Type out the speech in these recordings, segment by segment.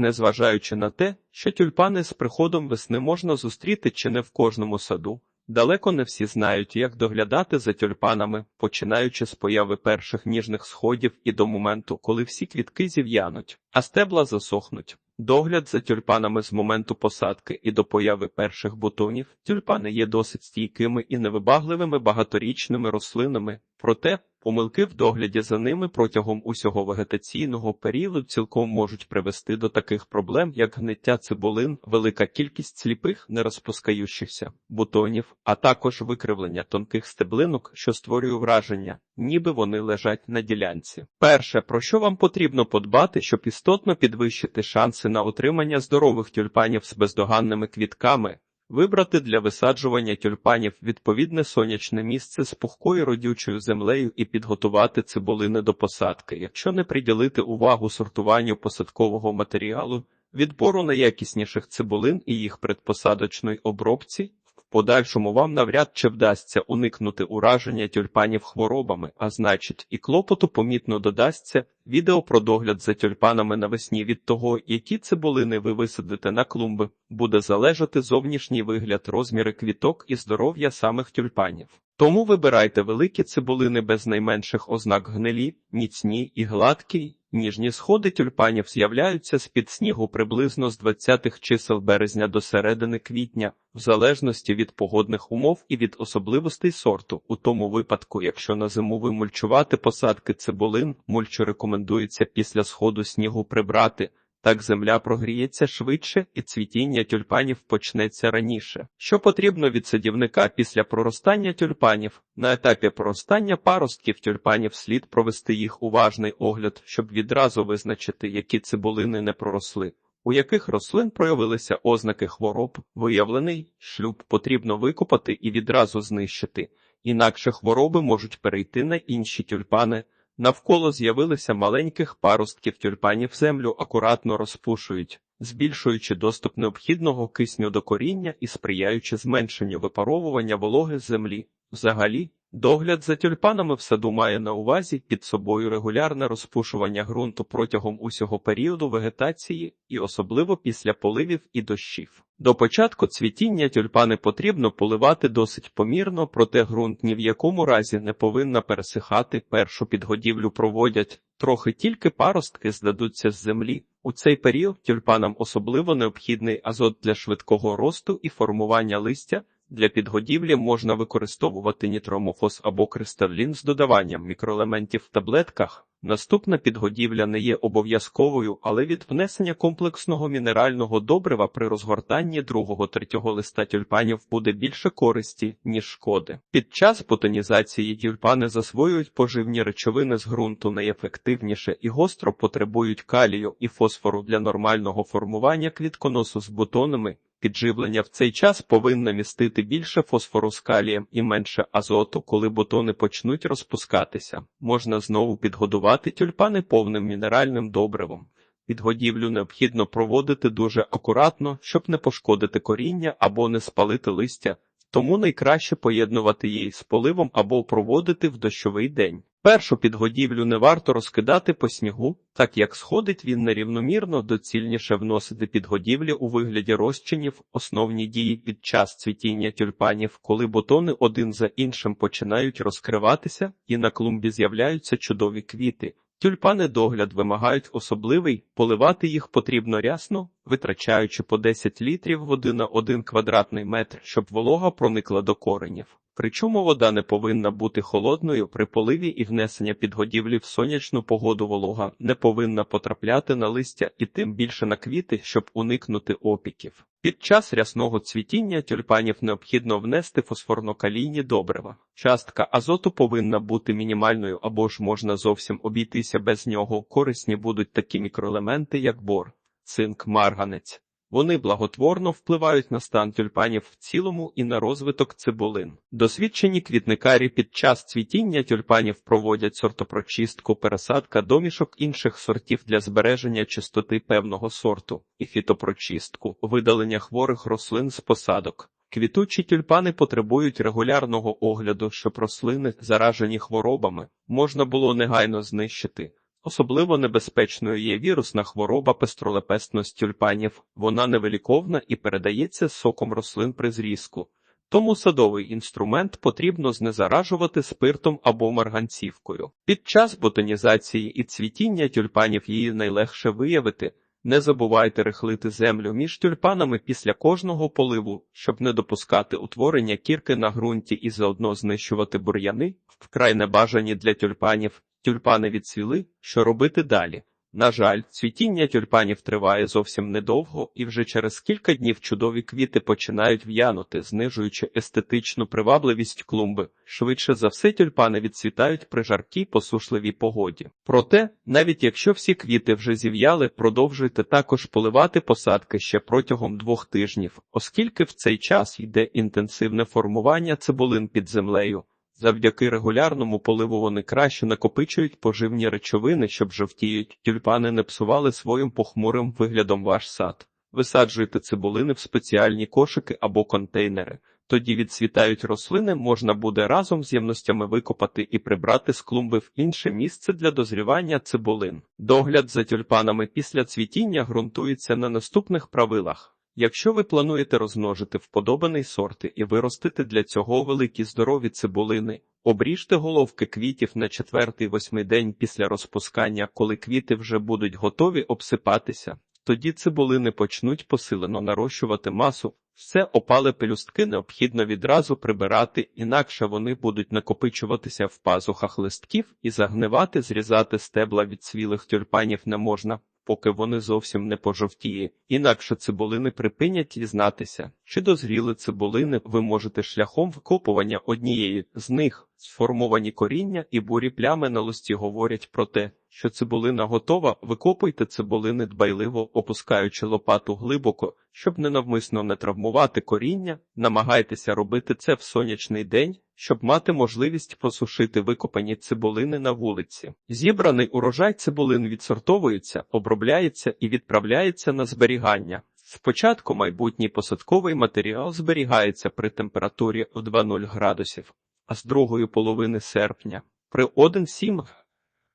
Незважаючи на те, що тюльпани з приходом весни можна зустріти чи не в кожному саду, далеко не всі знають, як доглядати за тюльпанами, починаючи з появи перших ніжних сходів і до моменту, коли всі квітки зів'януть, а стебла засохнуть. Догляд за тюльпанами з моменту посадки і до появи перших бутонів тюльпани є досить стійкими і невибагливими багаторічними рослинами, проте помилки в догляді за ними протягом усього вегетаційного періоду цілком можуть привести до таких проблем, як гниття цибулин, велика кількість сліпих нерозпускаючихся бутонів, а також викривлення тонких стеблинок, що створює враження, ніби вони лежать на ділянці. Перше, про що вам потрібно подбати, щоб істотно підвищити шанси на отримання здорових тюльпанів з бездоганними квітками. Вибрати для висаджування тюльпанів відповідне сонячне місце з пухкою родючою землею і підготувати цибулини до посадки, якщо не приділити увагу сортуванню посадкового матеріалу, відбору найякісніших цибулин і їх предпосадочної обробці, подальшому вам навряд чи вдасться уникнути ураження тюльпанів хворобами, а значить, і клопоту помітно додасться відео про догляд за тюльпанами навесні від того, які цибулини ви висадите на клумби, буде залежати зовнішній вигляд, розміри квіток і здоров'я самих тюльпанів. Тому вибирайте великі цибулини без найменших ознак гнилі, міцні і гладкі. Ніжні сходи тюльпанів з'являються з-під снігу приблизно з 20-х чисел березня до середини квітня, в залежності від погодних умов і від особливостей сорту. У тому випадку, якщо на зиму вимульчувати посадки цибулин, мульчу рекомендується після сходу снігу прибрати. Так земля прогріється швидше і цвітіння тюльпанів почнеться раніше. Що потрібно від садівника після проростання тюльпанів? На етапі проростання паростків тюльпанів слід провести їх уважний огляд, щоб відразу визначити, які цибулини не проросли. У яких рослин проявилися ознаки хвороб, виявлений шлюб потрібно викопати і відразу знищити, інакше хвороби можуть перейти на інші тюльпани. Навколо з'явилися маленьких паростків тюльпанів землю акуратно розпушують, збільшуючи доступ необхідного кисню до коріння і сприяючи зменшенню випаровування вологи з землі. Взагалі, догляд за тюльпанами в саду має на увазі під собою регулярне розпушування ґрунту протягом усього періоду вегетації і особливо після поливів і дощів. До початку цвітіння тюльпани потрібно поливати досить помірно, проте ґрунт ні в якому разі не повинна пересихати. Першу підгодівлю проводять трохи тільки паростки здадуться з землі. У цей період тюльпанам особливо необхідний азот для швидкого росту і формування листя. Для підгодівлі можна використовувати нітромофос або кристалін з додаванням мікроелементів в таблетках. Наступна підгодівля не є обов'язковою, але від внесення комплексного мінерального добрива при розгортанні другого третього листа тюльпанів буде більше користі, ніж шкоди. Під час ботанізації тюльпани засвоюють поживні речовини з ґрунту найефективніше і гостро потребують калію і фосфору для нормального формування квітконосу з бутонами. Підживлення в цей час повинно містити більше фосфору з калієм і менше азоту, коли бутони почнуть розпускатися. Можна знову підгодувати тюльпани повним мінеральним добривом. Підгодівлю необхідно проводити дуже акуратно, щоб не пошкодити коріння або не спалити листя, тому найкраще поєднувати її з поливом або проводити в дощовий день. Першу підгодівлю не варто розкидати по снігу, так як сходить він нерівномірно, доцільніше вносити підгодівлі у вигляді розчинів, основні дії під час цвітіння тюльпанів, коли бутони один за іншим починають розкриватися і на клумбі з'являються чудові квіти. Тюльпани догляд вимагають особливий, поливати їх потрібно рясно, витрачаючи по 10 літрів води на 1 квадратний метр, щоб волога проникла до коренів. Причому вода не повинна бути холодною при поливі і внесення підгодівлі в сонячну погоду волога не повинна потрапляти на листя і тим більше на квіти, щоб уникнути опіків. Під час рясного цвітіння тюльпанів необхідно внести фосфорно-калійні добрива. Частка азоту повинна бути мінімальною або ж можна зовсім обійтися без нього. Корисні будуть такі мікроелементи, як бор, цинк, марганець. Вони благотворно впливають на стан тюльпанів в цілому і на розвиток цибулин. Досвідчені квітникарі під час цвітіння тюльпанів проводять сортопрочистку, пересадка домішок інших сортів для збереження чистоти певного сорту і фітопрочистку, видалення хворих рослин з посадок. Квітучі тюльпани потребують регулярного огляду, щоб рослини, заражені хворобами, можна було негайно знищити. Особливо небезпечною є вірусна хвороба пестролепестності тюльпанів. Вона невиліковна і передається соком рослин при зрізку. Тому садовий інструмент потрібно знезаражувати спиртом або марганцівкою. Під час ботанізації і цвітіння тюльпанів її найлегше виявити. Не забувайте рихлити землю між тюльпанами після кожного поливу, щоб не допускати утворення кірки на ґрунті і заодно знищувати бур'яни, вкрай небажані для тюльпанів. Тюльпани відцвіли, що робити далі. На жаль, цвітіння тюльпанів триває зовсім недовго, і вже через кілька днів чудові квіти починають в'янути, знижуючи естетичну привабливість клумби. Швидше за все, тюльпани відцвітають при жаркій посушливій погоді. Проте, навіть якщо всі квіти вже зів'яли, продовжуйте також поливати посадки ще протягом двох тижнів, оскільки в цей час йде інтенсивне формування цибулин під землею. Завдяки регулярному поливу вони краще накопичують поживні речовини, щоб жовтіють. Тюльпани не псували своїм похмурим виглядом ваш сад. Висаджуйте цибулини в спеціальні кошики або контейнери. Тоді відцвітають рослини, можна буде разом з ємностями викопати і прибрати з клумби в інше місце для дозрівання цибулин. Догляд за тюльпанами після цвітіння ґрунтується на наступних правилах. Якщо ви плануєте розмножити вподобаний сорти і виростити для цього великі здорові цибулини, обріжте головки квітів на четвертий-восьмий день після розпускання, коли квіти вже будуть готові обсипатися. Тоді цибулини почнуть посилено нарощувати масу. Все опале пелюстки необхідно відразу прибирати, інакше вони будуть накопичуватися в пазухах листків і загнивати, зрізати стебла від цвілих тюльпанів не можна поки вони зовсім не пожовтіє, інакше цибулини припинять дізнатися. Чи дозріли цибулини ви можете шляхом викопування однієї з них. Сформовані коріння і бурі плями на листі говорять про те, що цибулина готова, викопуйте цибулини дбайливо, опускаючи лопату глибоко, щоб ненавмисно не травмувати коріння, намагайтеся робити це в сонячний день, щоб мати можливість просушити викопані цибулини на вулиці. Зібраний урожай цибулин відсортовується, обробляється і відправляється на зберігання. Спочатку майбутній посадковий матеріал зберігається при температурі в 2,0 градусів, а з другої половини серпня при 1,7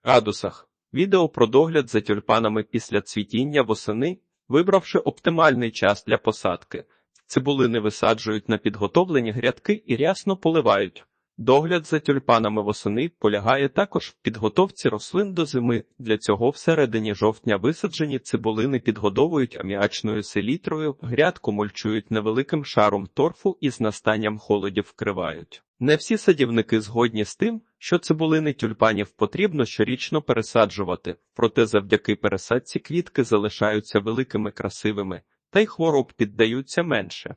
градусах. Відео про догляд за тюльпанами після цвітіння восени, вибравши оптимальний час для посадки. Цибулини висаджують на підготовлені грядки і рясно поливають. Догляд за тюльпанами восени полягає також в підготовці рослин до зими. Для цього всередині жовтня висаджені цибулини підгодовують аміачною селітрою, грядку мульчують невеликим шаром торфу і з настанням холодів вкривають. Не всі садівники згодні з тим, що цибулини тюльпанів потрібно щорічно пересаджувати, проте завдяки пересадці квітки залишаються великими красивими, та й хвороб піддаються менше.